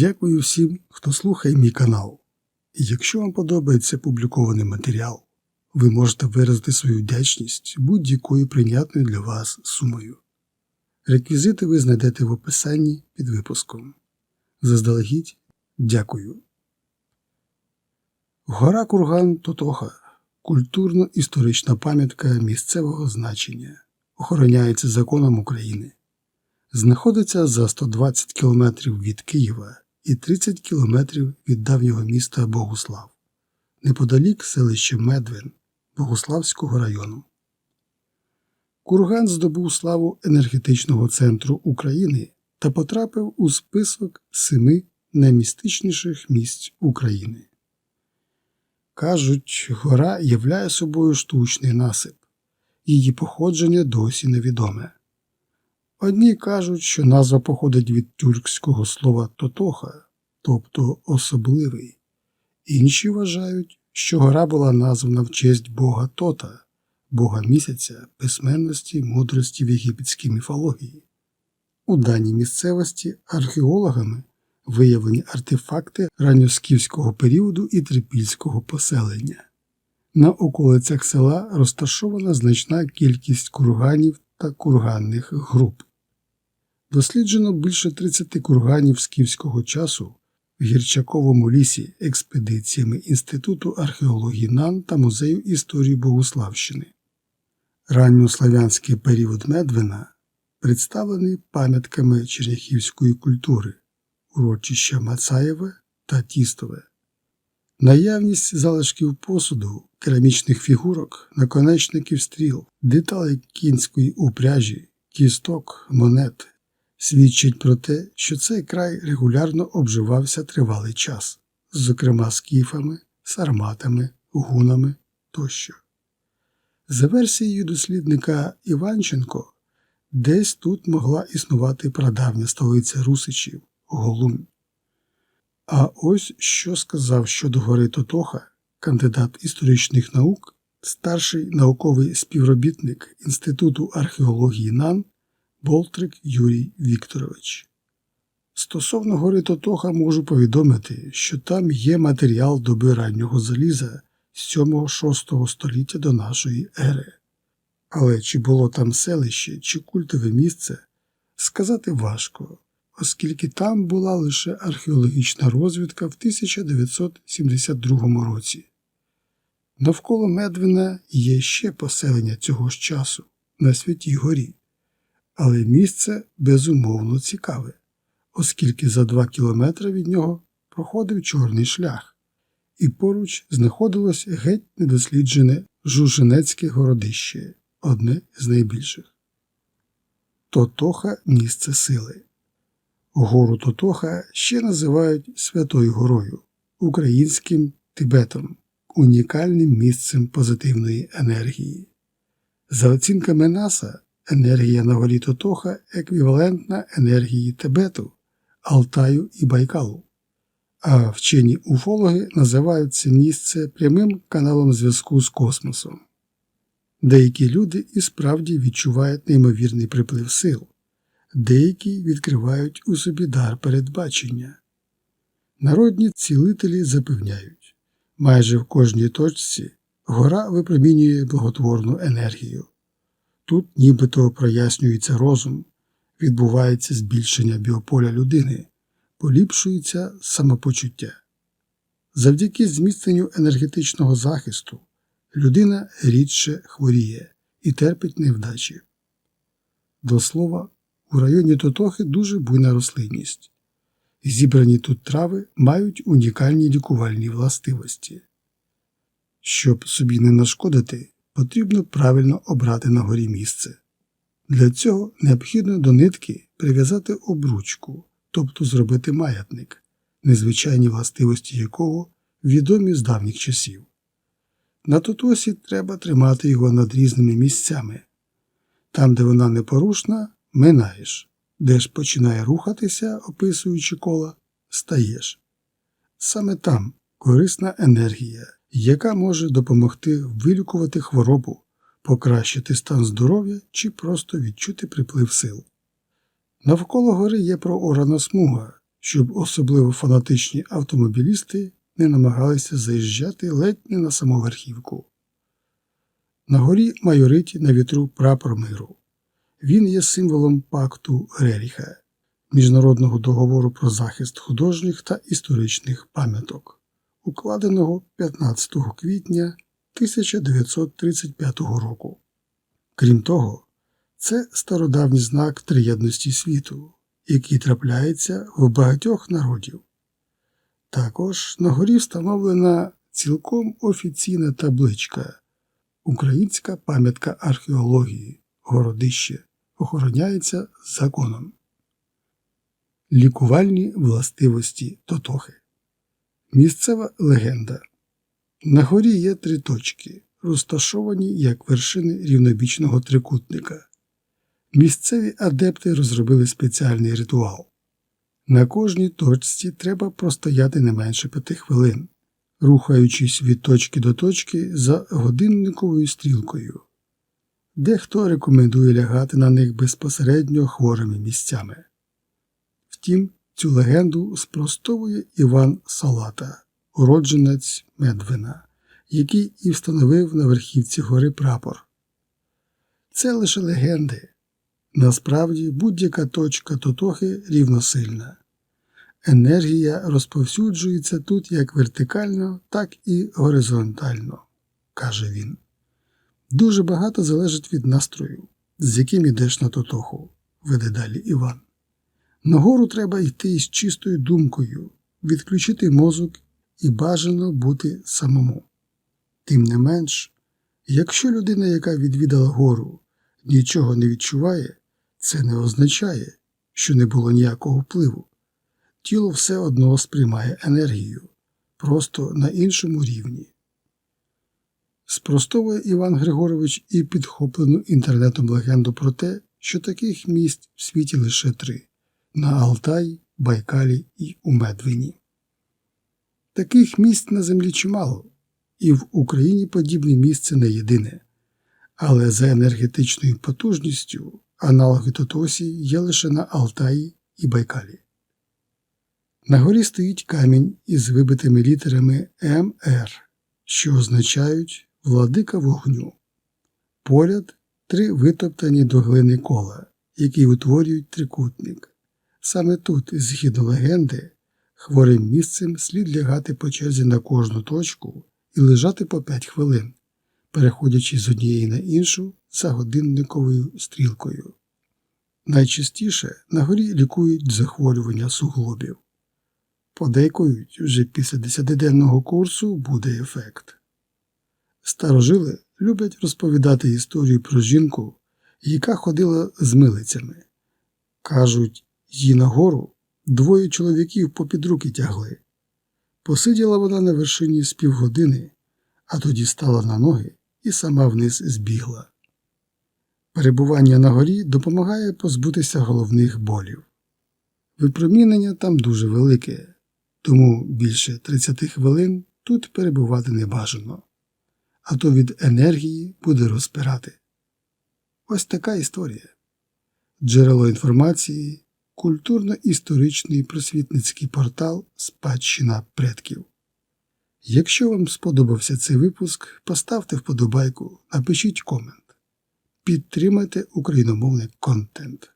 Дякую всім, хто слухає мій канал. І якщо вам подобається публікований матеріал, ви можете виразити свою вдячність будь-якою прийнятною для вас сумою. Реквізити ви знайдете в описанні під випуском. Заздалегідь дякую. Гора Курган Тотоха культурно-історична пам'ятка місцевого значення, охороняється законом України. Знаходиться за 120 кілометрів від Києва і 30 кілометрів від давнього міста Богуслав, неподалік селища Медвин Богуславського району. Курган здобув славу енергетичного центру України та потрапив у список семи наймістичніших місць України. Кажуть, гора являє собою штучний насип, її походження досі невідоме. Одні кажуть, що назва походить від тюркського слова тотоха, тобто особливий, інші вважають, що гора була названа в честь бога Тота, бога місяця, письменності, мудрості в єгипетській міфології. У даній місцевості археологами виявлені артефакти ранньоскіфського періоду і трипільського поселення. На околицях села розташована значна кількість курганів та курганних груп. Досліджено більше 30 курганів скіфського часу в Гірчаковому лісі експедиціями Інституту археології НАН та Музею історії Богославщини. Ранньослав'янський період Медвина представлений пам'ятками черняхівської культури, урочища Мацаєве та Тістове. Наявність залишків посуду, керамічних фігурок, наконечників стріл, деталей кінської упряжі, кісток, монет свідчить про те, що цей край регулярно обживався тривалий час, зокрема скіфами, сарматами, гунами тощо. За версією дослідника Іванченко, десь тут могла існувати прадавня столиця Русичів Голунь. А ось що сказав щодо гори Тотоха, кандидат історичних наук, старший науковий співробітник Інституту археології НАН Болтрик Юрій Вікторович. Стосовно гори Тотоха можу повідомити, що там є матеріал доби раннього заліза 7-6 століття до нашої ери. Але чи було там селище чи культове місце, сказати важко, оскільки там була лише археологічна розвідка в 1972 році. Навколо Медвина є ще поселення цього ж часу на Святій Горі, але місце безумовно цікаве, оскільки за два кілометри від нього проходив чорний шлях, і поруч знаходилось геть недосліджене Жуженецьке городище, одне з найбільших. Тотоха місце сили. Гору Тотоха ще називають Святою Горою, українським Тибетом, унікальним місцем позитивної енергії. За оцінками НАСА, енергія на горі Тотоха еквівалентна енергії Тибету, Алтаю і Байкалу. А вчені уфологи називають це місце прямим каналом зв'язку з космосом. Деякі люди і справді відчувають неймовірний приплив сил деякі відкривають у собі дар передбачення. Народні цілителі запевняють, майже в кожній точці гора випромінює благотворну енергію. Тут нібито прояснюється розум, відбувається збільшення біополя людини, поліпшується самопочуття. Завдяки зміцненню енергетичного захисту людина рідше хворіє і терпить невдачі. До слова, у районі Тотохи дуже буйна рослинність. Зібрані тут трави мають унікальні лікувальні властивості. Щоб собі не нашкодити, потрібно правильно обрати на горі місце. Для цього необхідно до нитки прив'язати обручку, тобто зробити маятник, незвичайні властивості якого відомі з давніх часів. На тотосі треба тримати його над різними місцями. Там, де вона непорушна, минаєш, де ж починає рухатися, описуючи кола, стаєш. Саме там корисна енергія, яка може допомогти вилікувати хворобу, покращити стан здоров'я чи просто відчути приплив сил. Навколо гори є проорана смуга, щоб особливо фанатичні автомобілісти не намагалися заїжджати ледь не на саму верхівку. На горі майорить на вітру прапор миру. Він є символом пакту Реріха, міжнародного договору про захист художніх та історичних пам'яток, укладеного 15 квітня 1935 року. Крім того, це стародавній знак триєдності світу, який трапляється в багатьох народів. Також на горі встановлена цілком офіційна табличка Українська пам'ятка археології Городище охороняється законом. Лікувальні властивості Тотохи. Місцева легенда. На горі є три точки, розташовані як вершини рівнобічного трикутника. Місцеві адепти розробили спеціальний ритуал. На кожній точці треба простояти не менше п'яти хвилин, рухаючись від точки до точки за годинниковою стрілкою. Дехто рекомендує лягати на них безпосередньо хворими місцями. Втім, цю легенду спростовує Іван Салата, уродженець Медвина, який і встановив на верхівці гори прапор. Це лише легенди. Насправді будь-яка точка Тотохи рівносильна. Енергія розповсюджується тут як вертикально, так і горизонтально, каже він. Дуже багато залежить від настрою, з яким ідеш на Тотоху, веде далі Іван. Нагору треба йти з чистою думкою, відключити мозок і бажано бути самому. Тим не менш, якщо людина, яка відвідала гору, нічого не відчуває, це не означає, що не було ніякого впливу. Тіло все одно сприймає енергію, просто на іншому рівні. Спростовує Іван Григорович і підхоплену інтернетом легенду про те, що таких місць в світі лише три на Алтай, Байкалі і у Медвині. Таких місць на землі чимало, і в Україні подібне місце не єдине, але за енергетичною потужністю аналоги Тотосі є лише на Алтаї і Байкалі. На горі стоїть камінь із вибитими літерами МР, що означають владика вогню. Поряд три витоптані до глини кола, які утворюють трикутник. Саме тут, згідно легенди, хворим місцем слід лягати по черзі на кожну точку і лежати по 5 хвилин, переходячи з однієї на іншу за годинниковою стрілкою. Найчастіше на горі лікують захворювання суглобів. Подейкують, вже після десятиденного курсу буде ефект. Старожили люблять розповідати історію про жінку, яка ходила з милицями. Кажуть, її нагору двоє чоловіків попід руки тягли. Посиділа вона на вершині з півгодини, а тоді стала на ноги і сама вниз збігла. Перебування на горі допомагає позбутися головних болів. Випромінення там дуже велике, тому більше 30 хвилин тут перебувати не бажано, а то від енергії буде розпирати. Ось така історія. Джерело інформації культурно-історичний просвітницький портал Спадщина предків. Якщо вам сподобався цей випуск, поставте вподобайку, напишіть комент. Підтримайте україномовний контент.